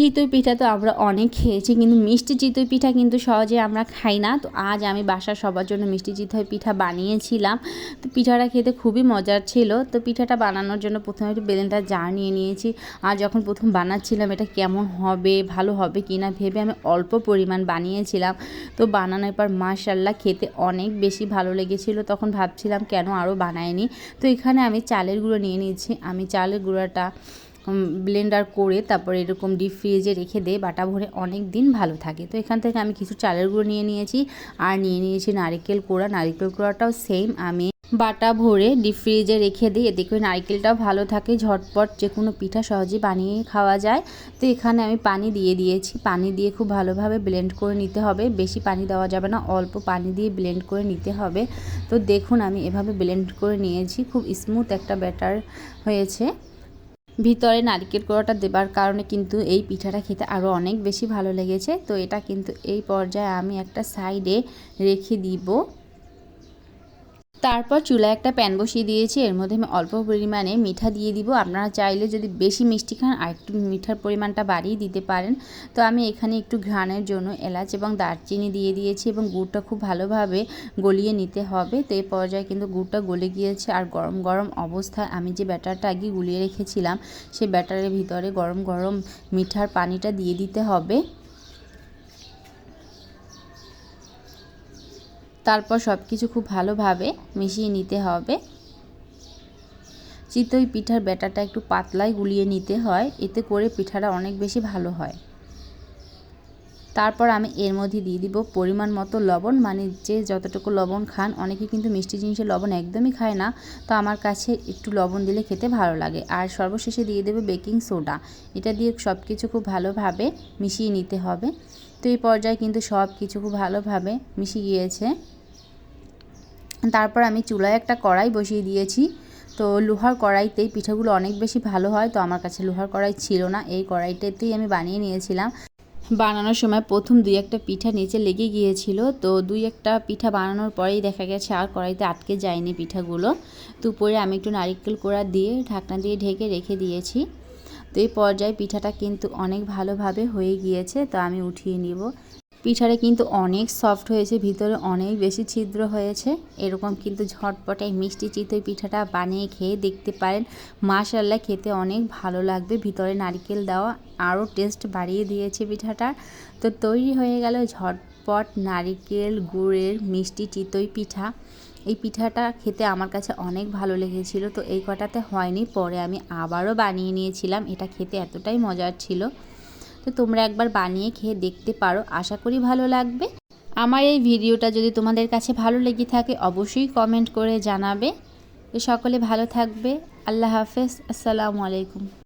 চিতই পিঠা তো আমরা অনেক খেয়েছি, কিন্তু মিষ্টি চিতই পিঠা কিন্তু সহজে আমরা খাই না। তো আজ আমি বাসার সবার জন্য মিষ্টি চিতই পিঠা বানিয়েছিলাম। তো পিঠাটা খেতে খুবই মজার ছিল। তো পিঠাটা বানানোর জন্য প্রথমে একটু বেলেনটা জার নিয়ে নিয়েছি। আর যখন প্রথম বানাচ্ছিলাম, এটা কেমন হবে, ভালো হবে কি না ভেবে আমি অল্প পরিমাণ বানিয়েছিলাম। তো বানানোর পর মাশাল্লাহ খেতে অনেক বেশি ভালো লেগেছিল। তখন ভাবছিলাম কেন আরও বানায়নি। তো এখানে আমি চালের গুঁড়ো নিয়ে নিয়েছি। আমি চালের গুঁড়োটা ব্লেন্ডার করে তারপর এরকম ডিপ ফ্রিজে রেখে দেয় বাটা ভরে অনেক দিন ভালো থাকে। তো এখান থেকে আমি কিছু চালের গুঁড়ো নিয়ে নিয়েছি আর নিয়ে নিয়েছি নারিকেল কোড়া। নারিকেল কোড়াটাও সেম আমি বাটা ভরে ডিপ ফ্রিজে রেখে দিই। এতে করে নারিকেলটাও ভালো থাকে, ঝটপট যে কোনো পিঠা সহজে বানিয়ে খাওয়া যায়। তো এখানে আমি পানি দিয়ে দিয়েছি। পানি দিয়ে খুব ভালোভাবে ব্লেন্ড করে নিতে হবে। বেশি পানি দেওয়া যাবে না, অল্প পানি দিয়ে ব্লেন্ড করে নিতে হবে। তো দেখুন, আমি এভাবে ব্লেন্ড করে নিয়েছি। খুব স্মুথ একটা ব্যাটার হয়েছে। ভিতরে নারিকেল কোড়াটা দেবার কারণে কিন্তু এই পিঠাটা খেতে আরও অনেক বেশি ভালো লেগেছে। তো এটা কিন্তু এই পর্যায়ে আমি একটা সাইডে রেখে দিব। তারপর চুলায় একটা প্যান বসিয়ে দিয়েছি। এর মধ্যে আমি অল্প পরিমাণে মিঠা দিয়ে দিব। আপনারা চাইলে যদি বেশি মিষ্টি খান, আর একটু মিঠার পরিমাণটা বাড়িয়ে দিতে পারেন। তো আমি এখানে একটু ঘ্রাণের জন্য এলাচ এবং দারচিনি দিয়ে দিয়েছি এবং গুড়টা খুব ভালোভাবে গলিয়ে নিতে হবে। তো এই পর্যায়ে কিন্তু গুড়টা গলে গিয়েছে। আর গরম গরম অবস্থায় আমি যে ব্যাটারটা আগে গুলিয়ে রেখেছিলাম সেই ব্যাটারের ভিতরে গরম গরম মিঠার পানিটা দিয়ে দিতে হবে। তারপর সব কিছু খুব ভালোভাবে মিশিয়ে নিতে হবে। চিতই পিঠার ব্যাটাটা একটু পাতলাই গুলিয়ে নিতে হয়, এতে করে পিঠাটা অনেক বেশি ভালো হয়। তারপর আমি এর মধ্যে দিয়ে দিব পরিমাণ মতো লবণ মানে যে যতটুকু লবণ খান, অনেকে কিন্তু মিষ্টি জিনিসের লবণ একদমই খায় না। তো আমার কাছে একটু লবণ দিলে খেতে ভালো লাগে। আর সর্বশেষে দিয়ে দেবে বেকিং সোডা। এটা দিয়ে সব কিছু খুব ভালোভাবে মিশিয়ে নিতে হবে। তো এই পর্যায়ে কিন্তু সব কিছু খুব ভালোভাবে মিশে গিয়েছে। তারপর আমি চুলায় একটা কড়াই বসিয়ে দিয়েছি। তো লোহার কড়াইতেই পিঠাগুলো অনেক বেশি ভালো হয়, তো আমার কাছে লোহার কড়াই ছিল না। এই কড়াইটাতেই আমি বানিয়ে নিয়েছিলাম। বানানোর সময় প্রথম দুই একটা পিঠা নিচে লেগে গিয়েছিল। তো দুই একটা পিঠা বানানোর পরেই দেখা গেছে আর কড়াইতে আটকে যায়নি পিঠাগুলো। তো উপরে আমি একটু নারিকেল কোড়া দিয়ে ঢাকনা দিয়ে ঢেকে রেখে দিয়েছি। তো এই পর্যায়ে পিঠাটা কিন্তু অনেক ভালোভাবে হয়ে গিয়েছে, তো আমি উঠিয়ে নিব। পিঠাটা কিন্তু অনেক সফট হয়েছে, ভিতরে অনেক বেশি ছিদ্র হয়েছে। এরকম কিন্তু ঝটপটে মিষ্টি চিতই পিঠাটা বানিয়ে খেয়ে দেখতে পারেন। মাশাল্লাহ খেতে অনেক ভালো লাগবে। ভিতরে নারকেল দেওয়া আরও টেস্ট বাড়িয়ে দিয়েছে পিঠাটার তো তৈরি হয়ে গেল ঝটপট নারিকেল গুড়ের মিষ্টি চিতই পিঠা। এই পিঠাটা খেতে আমার কাছে অনেক ভালো লেগেছিল। তো এই কটাতে হয়নি, পরে আমি আবারও বানিয়ে নিয়েছিলাম। এটা খেতে এতটাই মজার ছিল। তো তোমরা একবার বানিয়ে খেয়ে দেখতে পারো। আশা করি ভালো লাগবে। আমার এই ভিডিওটা যদি তোমাদের কাছে ভালো লেগে থাকে, অবশ্যই কমেন্ট করে জানাবে। সকলে ভালো থাকবে। আল্লাহ হাফেজ। আসসালামু আলাইকুম।